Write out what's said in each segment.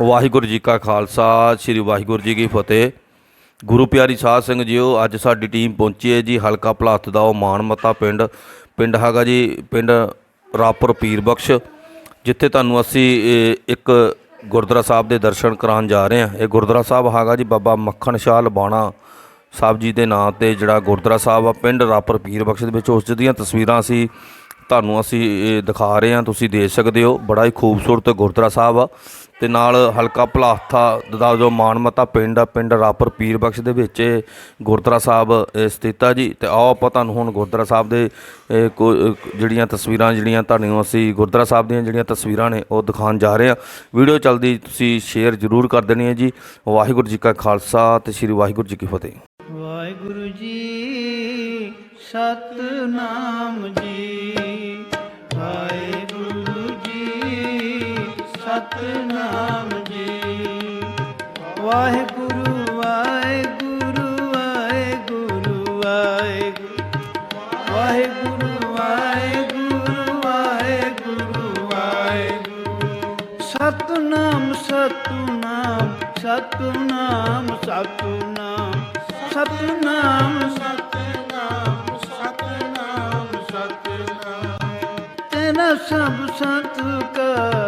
ਵਾਹਿਗੁਰੂ ਜੀ ਕਾ ਖਾਲਸਾ, ਸ੍ਰੀ ਵਾਹਿਗੁਰੂ ਜੀ ਕੀ ਫਤਿਹ। ਗੁਰੂ ਪਿਆਰੀ ਸਾਧ ਸਿੰਘ ਜੀਓ, ਅੱਜ ਸਾਡੀ ਟੀਮ ਪਹੁੰਚੀ ਹੈ ਜੀ, ਹਲਕਾ ਭਲਾਤ ਦਾ ਉਹ ਮਾਨਮਤਾ ਪਿੰਡ। ਪਿੰਡ ਹੈਗਾ ਜੀ, ਪਿੰਡ ਰਾਪੁਰ ਪੀਰ ਬਖਸ਼, ਜਿੱਥੇ ਤੁਹਾਨੂੰ ਅਸੀਂ ਇੱਕ ਗੁਰਦੁਆਰਾ ਸਾਹਿਬ ਦੇ ਦਰਸ਼ਨ ਕਰਾਉਣ ਜਾ ਰਹੇ ਹਾਂ। ਇਹ ਗੁਰਦੁਆਰਾ ਸਾਹਿਬ ਹੈਗਾ ਜੀ, ਬਾਬਾ ਮੱਖਣ ਸ਼ਾਹ ਲਬਾਣਾ ਸਾਹਿਬ ਜੀ ਦੇ ਨਾਂ ਤੇ ਜਿਹੜਾ ਗੁਰਦੁਆਰਾ ਸਾਹਿਬ ਆ, ਪਿੰਡ ਰਾਪੁਰ ਪੀਰ ਬਖਸ਼ ਦੇ ਵਿੱਚ। ਉਸ ਦੀਆਂ ਤਸਵੀਰਾਂ ਅਸੀਂ ਤੁਹਾਨੂੰ ਅਸੀਂ ਇਹ ਦਿਖਾ ਰਹੇ ਹਾਂ, ਤੁਸੀਂ ਦੇਖ ਸਕਦੇ ਹੋ, ਬੜਾ ਹੀ ਖੂਬਸੂਰਤ ਗੁਰਦੁਆਰਾ ਸਾਹਿਬ ਆ। ਤੇ ਨਾਲ ਹਲਕਾ ਭਲਾਥਾ, ਦਾ ਜੋ ਮਾਨਮਤਾ ਪਿੰਡ ਆ, ਪਿੰਡ ਰਾਪਰ ਪੀਰ ਬਖਸ਼ ਦੇ ਵਿੱਚ ਗੁਰਦੁਆਰਾ ਸਾਹਿਬ ਸਥਿਤ ਆ ਜੀ। ਤੇ ਆਓ ਆਪਾਂ ਤੁਹਾਨੂੰ ਹੁਣ ਗੁਰਦੁਆਰਾ ਸਾਹਿਬ ਦੇ ਕੋ- ਜਿਹੜੀਆਂ ਤਸਵੀਰਾਂ, ਜਿਹੜੀਆਂ ਤੁਹਾਨੂੰ ਅਸੀਂ ਗੁਰਦੁਆਰਾ ਸਾਹਿਬ ਦੀਆਂ ਜਿਹੜੀਆਂ ਤਸਵੀਰਾਂ ਨੇ, ਉਹ ਦਿਖਾਉਣ ਜਾ ਰਹੇ ਹਾਂ। ਵੀਡੀਓ ਚੱਲਦੀ ਤੁਸੀਂ ਸ਼ੇਅਰ ਜ਼ਰੂਰ ਕਰ ਦੇਣੀ ਹੈ ਜੀ। ਵਾਹਿਗੁਰੂ ਜੀ ਕਾ ਖਾਲਸਾ ਤੇ ਸ੍ਰੀ ਵਾਹਿਗੁਰੂ ਜੀ ਕੀ ਫਤਿਹ। ਵਾਹਿਗੁਰੂ ਜੀ ਸਤਨਾਮ ਜੀ। ਸਤਨਾਮ ਜੀ। ਵਾਹਿਗੁਰੂ ਵਾਹਿਗੁਰੂ ਵਾਹਿਗੁਰੂ ਵਾਹਿਗੁਰੂ। ਵਾਹਿਗੁਰੂ ਵਾਹਿਗੁਰੂ ਵਾਹਿਗੁਰੂ ਵਾਹਿਗੁਰੂ। ਸਤਨਾਮ ਸਤਨਾਮ ਸਤਨਾਮ ਸਤਨਾਮ। ਸਤਨਾਮ ਸਤਨਾਮ ਸਤਨਾਮ ਸਤਨਾਮ। ਤੇਰਾ ਸਭ ਸੰਤ ਕਾ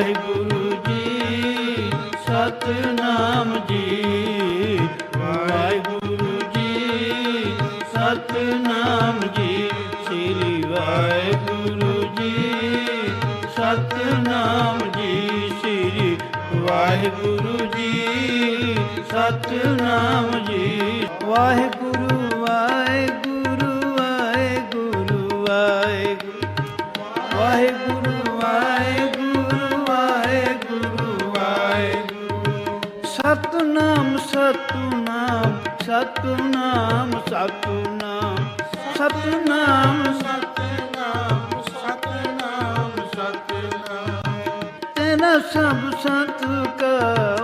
ਵਾਹਿਗੁਰੂ ਜੀ ਸਤਨਾਮ ਜੀ। ਵਾਹਿਗੁਰੂ ਜੀ ਸਤਨਾਮ ਜੀ। ਸ੍ਰੀ ਵਾਹਿਗੁਰੂ ਜੀ ਸਤਨਾਮ ਜੀ। ਸ੍ਰੀ ਵਾਹਿਗੁਰੂ ਜੀ ਸਤਨਾਮ ਜੀ। ਵਾਹਿਗੁਰੂ ਸਤਨਾਮ ਸਤਨਾਮ ਸਤਨਾਮ ਸਤਨਾਮ ਸਤਨਾਮ ਸਤਨਾਮ ਸਤਨਾਮ ਸਤਨਾਮ। ਤੇਰਾ ਸਭ ਸੰਤ ਕਾ